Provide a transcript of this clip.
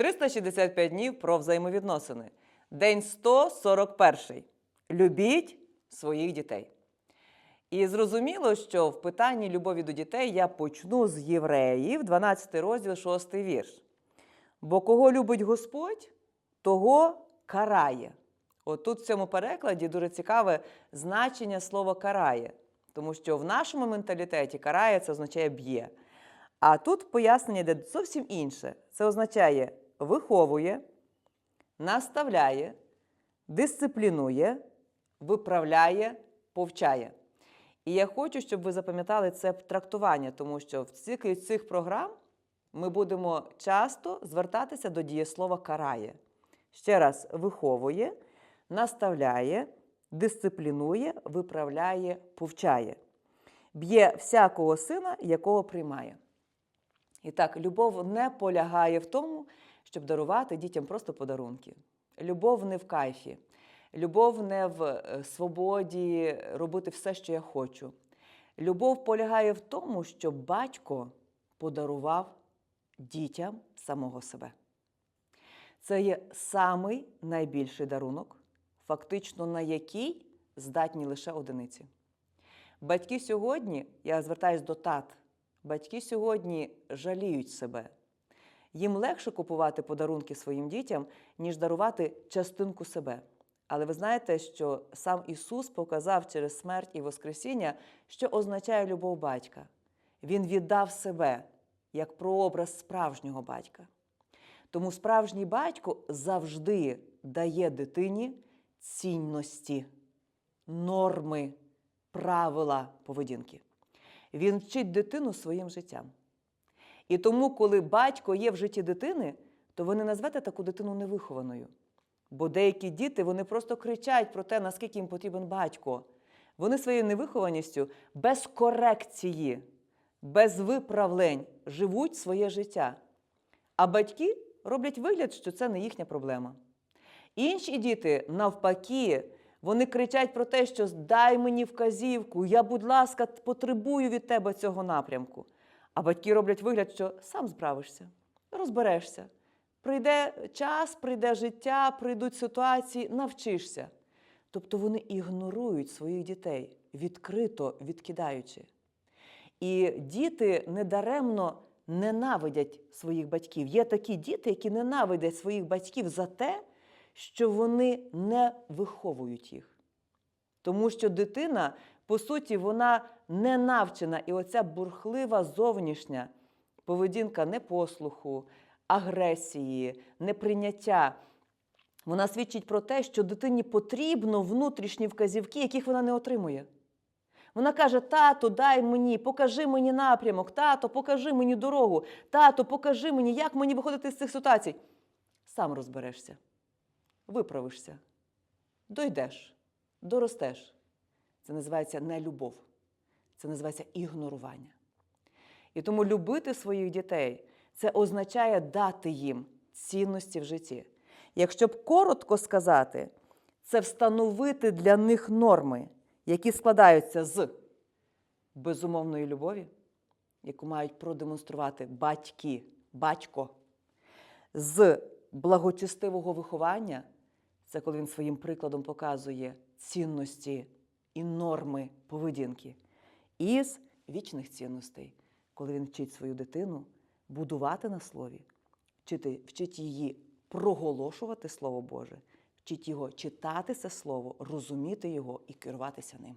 365 днів про взаємовідносини. День 141. Любіть своїх дітей. І зрозуміло, що в питанні любові до дітей я почну з євреїв, 12 розділ, 6 вірш. Бо кого любить Господь, того карає. От тут в цьому перекладі дуже цікаве значення слова карає, тому що в нашому менталітеті карає це означає б'є. А тут пояснення йде зовсім інше. Це означає виховує, наставляє, дисциплінує, виправляє, повчає. І я хочу, щоб ви запам'ятали це трактування, тому що в циклі цих програм ми будемо часто звертатися до дієслова карає. Ще раз, виховує, наставляє, дисциплінує, виправляє, повчає. Б'є всякого сина, якого приймає. І так, любов не полягає в тому, щоб дарувати дітям просто подарунки. Любов не в кайфі, любов не в е, свободі робити все, що я хочу. Любов полягає в тому, що батько подарував дітям самого себе. Це є самий найбільший дарунок, фактично на який здатні лише одиниці. Батьки сьогодні, я звертаюся до тат, батьки сьогодні жаліють себе. Їм легше купувати подарунки своїм дітям, ніж дарувати частинку себе. Але ви знаєте, що сам Ісус показав через смерть і Воскресіння, що означає любов батька. Він віддав себе як прообраз справжнього батька. Тому справжній батько завжди дає дитині цінності, норми, правила поведінки. Він вчить дитину своїм життям. І тому, коли батько є в житті дитини, то ви не назвете таку дитину невихованою. Бо деякі діти вони просто кричать про те, наскільки їм потрібен батько. Вони своєю невихованістю без корекції, без виправлень живуть своє життя. А батьки роблять вигляд, що це не їхня проблема. Інші діти, навпаки, вони кричать про те, що дай мені вказівку, я, будь ласка, потребую від тебе цього напрямку. А батьки роблять вигляд, що сам справишся, розберешся. Прийде час, прийде життя, прийдуть ситуації, навчишся. Тобто вони ігнорують своїх дітей, відкрито відкидаючи. І діти недаремно ненавидять своїх батьків. Є такі діти, які ненавидять своїх батьків за те, що вони не виховують їх. Тому що дитина, по суті, вона не навчена, і оця бурхлива зовнішня поведінка непослуху, агресії, неприйняття. Вона свідчить про те, що дитині потрібно внутрішні вказівки, яких вона не отримує. Вона каже: тато, дай мені, покажи мені напрямок, тато, покажи мені дорогу, тато, покажи мені, як мені виходити з цих ситуацій. Сам розберешся, виправишся, дойдеш, доростеш. Це називається не любов, це називається ігнорування. І тому любити своїх дітей це означає дати їм цінності в житті. Якщо б коротко сказати, це встановити для них норми, які складаються з безумовної любові, яку мають продемонструвати батьки, батько, з благочестивого виховання, це коли він своїм прикладом показує цінності і норми поведінки, із вічних цінностей, коли він вчить свою дитину будувати на слові, вчити, вчить її проголошувати Слово Боже, вчить його читати це слово, розуміти його і керуватися ним.